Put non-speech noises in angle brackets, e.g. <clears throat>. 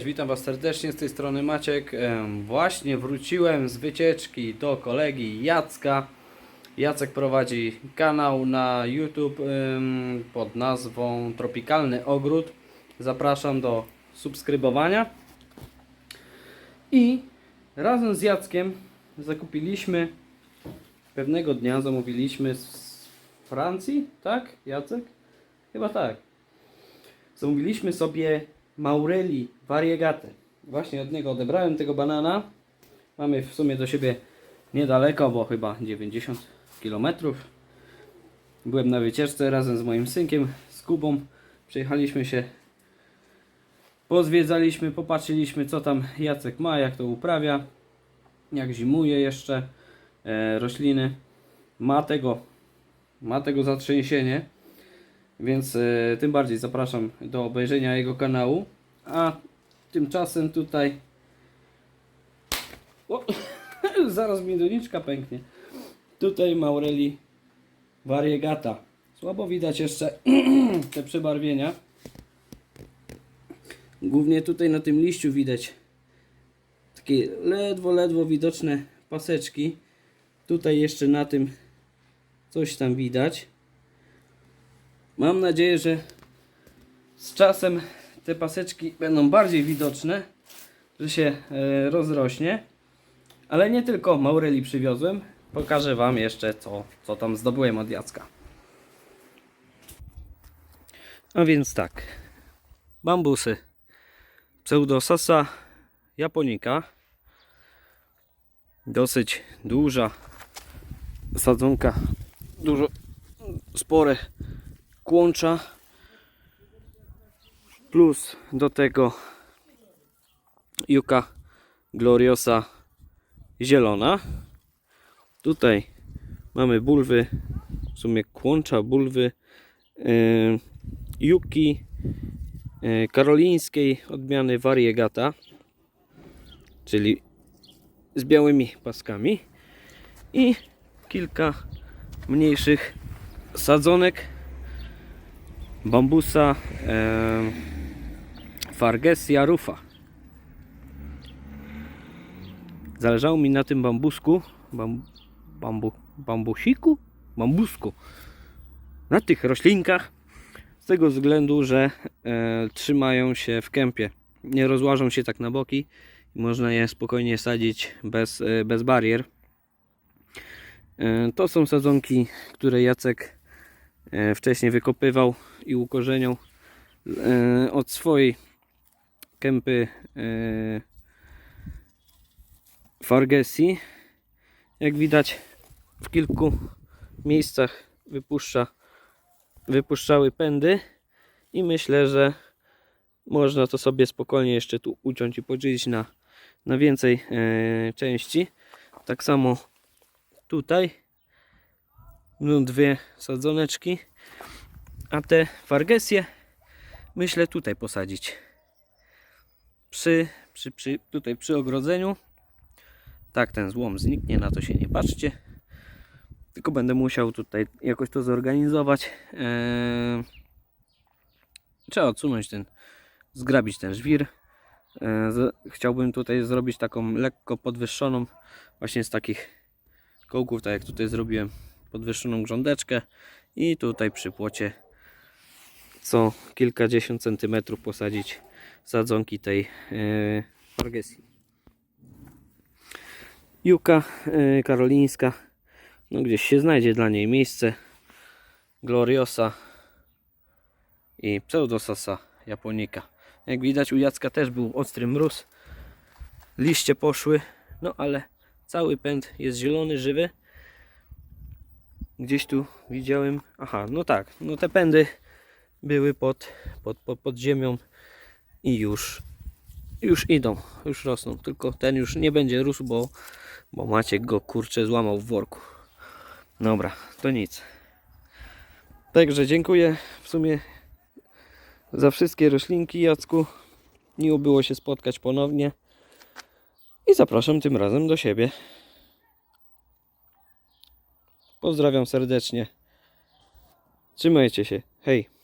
Cześć, witam Was serdecznie, z tej strony Maciek. Właśnie wróciłem z wycieczki do kolegi Jacka. Jacek prowadzi kanał na YouTube pod nazwą Tropikalny Ogród. Zapraszam do subskrybowania. I razem z Jackiem zakupiliśmy pewnego dnia, zamówiliśmy z Francji, tak Jacek? Chyba tak. Zamówiliśmy sobie Maureli Variegatę. Właśnie od niego odebrałem tego banana. Mamy w sumie do siebie niedaleko, bo chyba 90 km. Byłem na wycieczce razem z moim synkiem, z Kubą. Przyjechaliśmy się, pozwiedzaliśmy, popatrzyliśmy co tam Jacek ma, jak to uprawia, jak zimuje jeszcze e, rośliny. Ma tego, ma tego zatrzęsienie. Więc e, tym bardziej zapraszam do obejrzenia jego kanału. A tymczasem tutaj. O, <laughs> zaraz mi doniczka pęknie. Tutaj Maureli Variegata. Słabo widać jeszcze <clears throat> te przebarwienia. Głównie tutaj na tym liściu widać takie ledwo, ledwo widoczne paseczki. Tutaj jeszcze na tym coś tam widać. Mam nadzieję, że z czasem te paseczki będą bardziej widoczne, że się e, rozrośnie. Ale nie tylko Maureli przywiozłem. Pokażę Wam jeszcze, co, co tam zdobyłem od Jacka. A więc tak. Bambusy. Pseudosasa japonika. Dosyć duża sadzonka. Dużo spore kłącza plus do tego Juka Gloriosa zielona. Tutaj mamy bulwy w sumie kłącza bulwy yy, Juki yy, karolińskiej odmiany Variegata czyli z białymi paskami i kilka mniejszych sadzonek bambusa e, Fargesia rufa. Zależało mi na tym bambusku, bam, bambu, bambusiku, bambusku, na tych roślinkach, z tego względu, że e, trzymają się w kępie. Nie rozłażą się tak na boki można je spokojnie sadzić bez, e, bez barier. E, to są sadzonki, które Jacek wcześniej wykopywał i ukorzeniał od swojej kępy e, Fargesi. Jak widać w kilku miejscach wypuszcza, wypuszczały pędy i myślę, że można to sobie spokojnie jeszcze tu uciąć i podzielić na, na więcej e, części. Tak samo tutaj będą dwie sadzoneczki, a te fargesje myślę tutaj posadzić. Przy, przy, przy, tutaj przy ogrodzeniu. Tak ten złom zniknie, na to się nie patrzcie. Tylko będę musiał tutaj jakoś to zorganizować. Eee, trzeba odsunąć ten, zgrabić ten żwir. Eee, z, chciałbym tutaj zrobić taką lekko podwyższoną, właśnie z takich kołków, tak jak tutaj zrobiłem, podwyższoną grządeczkę i tutaj przy płocie co kilkadziesiąt centymetrów posadzić sadzonki tej yy, Fargesii. Juka yy, karolińska, no gdzieś się znajdzie dla niej miejsce. Gloriosa i Pseudosasa japonika. Jak widać u Jacka też był ostry mróz. Liście poszły, no ale cały pęd jest zielony, żywy. Gdzieś tu widziałem, aha, no tak, no te pędy były pod, pod, pod, pod ziemią i już, już idą, już rosną. Tylko ten już nie będzie rósł, bo, bo Maciek go kurczę złamał w worku. Dobra, to nic. Także dziękuję w sumie za wszystkie roślinki Jacku. Miło było się spotkać ponownie. I zapraszam tym razem do siebie. Pozdrawiam serdecznie. Trzymajcie się. Hej.